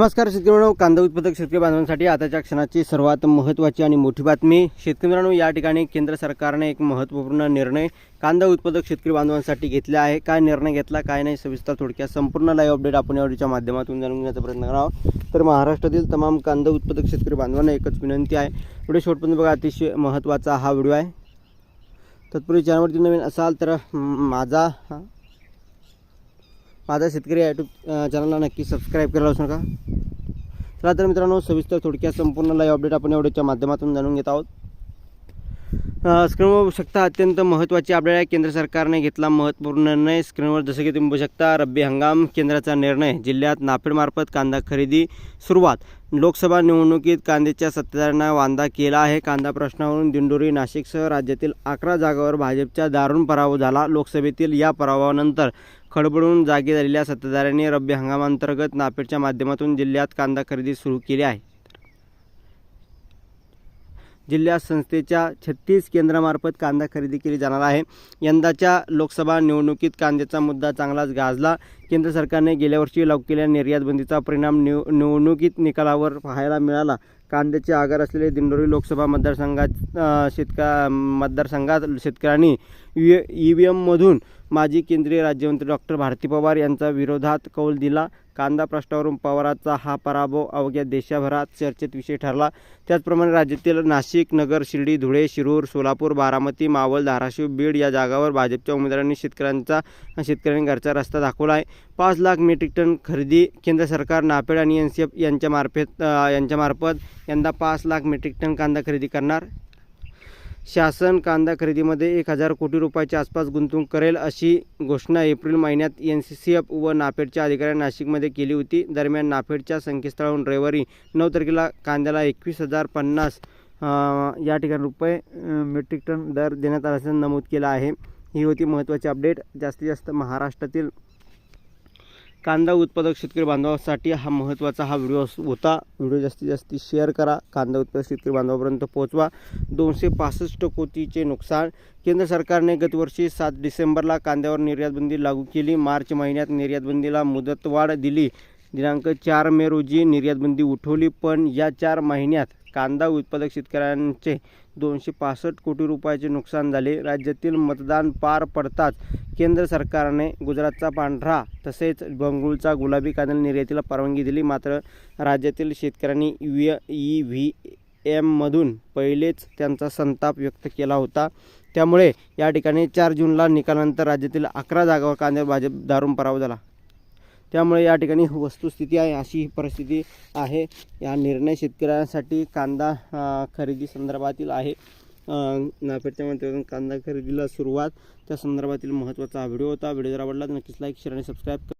नमस्कार शेतकरी मित्रांनो कांदा उत्पादक शेतकरी बांधवांसाठी आताच्या क्षणाची सर्वात महत्त्वाची आणि मोठी बातमी. शेतकरी मित्रांनो या ठिकाणी केंद्र सरकारने एक महत्त्वपूर्ण निर्णय कांदा उत्पादक शेतकरी बांधवांसाठी घेतला आहे. काय निर्णय घेतला काय नाही सविस्तर थोडक्यात संपूर्ण लाईव्ह अपडेट आपण या माध्यमातून जाणून घेण्याचा प्रयत्न करावा तर महाराष्ट्रातील तमाम कांदा उत्पादक शेतकरी बांधवांना एकच विनंती आहे. व्हिडिओ शेवटपर्यंत बघा अतिशय महत्त्वाचा हा व्हिडिओ आहे. तत्पूर्वी चॅनलवरती नवीन असाल तर माझा माझा शेतकरी यूट्यूब चॅनलला नक्की सबस्क्राईब करायला विसरू नका. चला तर मित्रांनो सविस्तर थोडक्यात संपूर्ण लाईव्ह अपडेट आपण एवढ्याच्या माध्यमातून जाणून घेत आहोत. स्क्रीनवर बघू शकता अत्यंत महत्त्वाची अपडेट आहे. केंद्र सरकारने घेतला महत्त्वपूर्ण निर्णय. स्क्रीनवर जसं की तुम्ही बघू शकता रब्बी हंगाम केंद्राचा निर्णय. जिल्ह्यात नाफेडमार्फत कांदा खरेदी सुरुवात. लोकसभा निवडणुकीत कांद्याच्या सत्ताधाऱ्यांना वांदा केला आहे. कांदा प्रश्नावरून दिंडोरी नाशिकसह राज्यातील अकरा जागावर भाजपचा दारुण पराभव झाला. लोकसभेतील या पराभवानंतर खडबडून जागी झालेल्या सत्ताधाऱ्यांनी रब्बी हंगामांतर्गत नाफेडच्या माध्यमातून जिल्ह्यात कांदा खरेदी सुरू केली आहे. जिल्हा संस्थेच्या छत्तीस केंद्रामार्फत कांदा खरेदी केली जाणार आहे. यंदाच्या लोकसभा निवडणुकीत कांद्याचा मुद्दा चांगलाच गाजला. केंद्र सरकारने गेल्या वर्षी लागू केलेल्या निर्यात बंदीचा परिणाम निव निवडणुकीत निकालावर पाहायला मिळाला. कांद्याचे आगार असलेले दिंडोरी लोकसभा मतदारसंघात शेतका मतदारसंघात शेतकऱ्यांनी ई व्ही एममधून माजी केंद्रीय राज्यमंत्री डॉक्टर भारती पवार यांचा विरोधात कौल दिला. कांदा प्रश्नावरून पवारांचा हा पराभव अवघ्या देशभरात चर्चेत विषय ठरला. त्याचप्रमाणे राज्यातील नाशिक नगर शिर्डी धुळे शिरूर सोलापूर बारामती मावळ धाराशिव बीड या जागावर भाजपच्या उमेदवारांनी शेतकऱ्यांचा शेतकऱ्यांनी घरचा रस्ता दाखवला आहे. पाच लाख मेट्रिक टन खरेदी केंद्र सरकार नाफेड आणि एन सी एफ यांच्यामार्फत यांच्यामार्फत यंदा पाच लाख मेट्रिक टन कांदा खरेदी करणार. शासन कांदा खरेदीमध्ये एक हजार कोटी रुपयाच्या आसपास गुंतवणूक करेल अशी घोषणा एप्रिल महिन्यात एन सी सी एफ व नाफेडच्या अधिकाऱ्यांनी नाशिकमध्ये केली होती. दरम्यान नाफेडच्या संकेतस्थळावरून रविवारी नऊ तारखेला कांद्याला एकवीस हजार पन्नास या ठिकाणी रुपये मेट्रिक टन दर देण्यात आल्याचं नमूद केलं आहे. ही होती महत्त्वाची अपडेट. जास्तीत जास्त महाराष्ट्रातील कांदा उत्पादक शेतकरी बांधवासाठी हा महत्त्वाचा हा व्हिडिओ होता. व्हिडिओ जास्तीत जास्त शेअर करा. कांदा उत्पादक शेतकरी बांधवापर्यंत पोहोचवा. दोनशे पासष्ट कोटीचे नुकसान. केंद्र सरकारने गतवर्षी सात डिसेंबरला कांद्यावर निर्यातबंदी लागू केली. मार्च महिन्यात निर्यातबंदीला मुदतवाढ दिली. दिनांक चार मे रोजी निर्यातबंदी उठवली पण या चार महिन्यात कांदा उत्पादक शेतकऱ्यांचे दोनशे पासष्ट कोटी रुपयाचे नुकसान झाले. राज्यातील मतदान पार पडताच केंद्र सरकारने गुजरातचा पांढरा तसेच बंगळूरचा गुलाबी कांदा निर्यातीला परवानगी दिली. मात्र राज्यातील शेतकऱ्यांनी ई व्ही एममधून पहिलेच त्यांचा संताप व्यक्त केला होता. त्यामुळे या ठिकाणी चार जूनला निकालानंतर राज्यातील अकरा जागावर कांद्यावर भाजप दारून पराभव झाला. त्यामुळे या ठिकाणी वस्तुस्थिती आहे अशी ही परिस्थिती आहे. या निर्णय शेतकऱ्यांसाठी कांदा खरेदी संदर्भातील आहे. अ, नाफेडच्या माध्यमातून कांदा खरेदीला सुरुवात. त्या संदर्भातील महत्त्वाचा हा व्हिडिओ होता. व्हिडिओ जर आवडला तर नक्कीच लाईक शेअर आणि सबस्क्राईब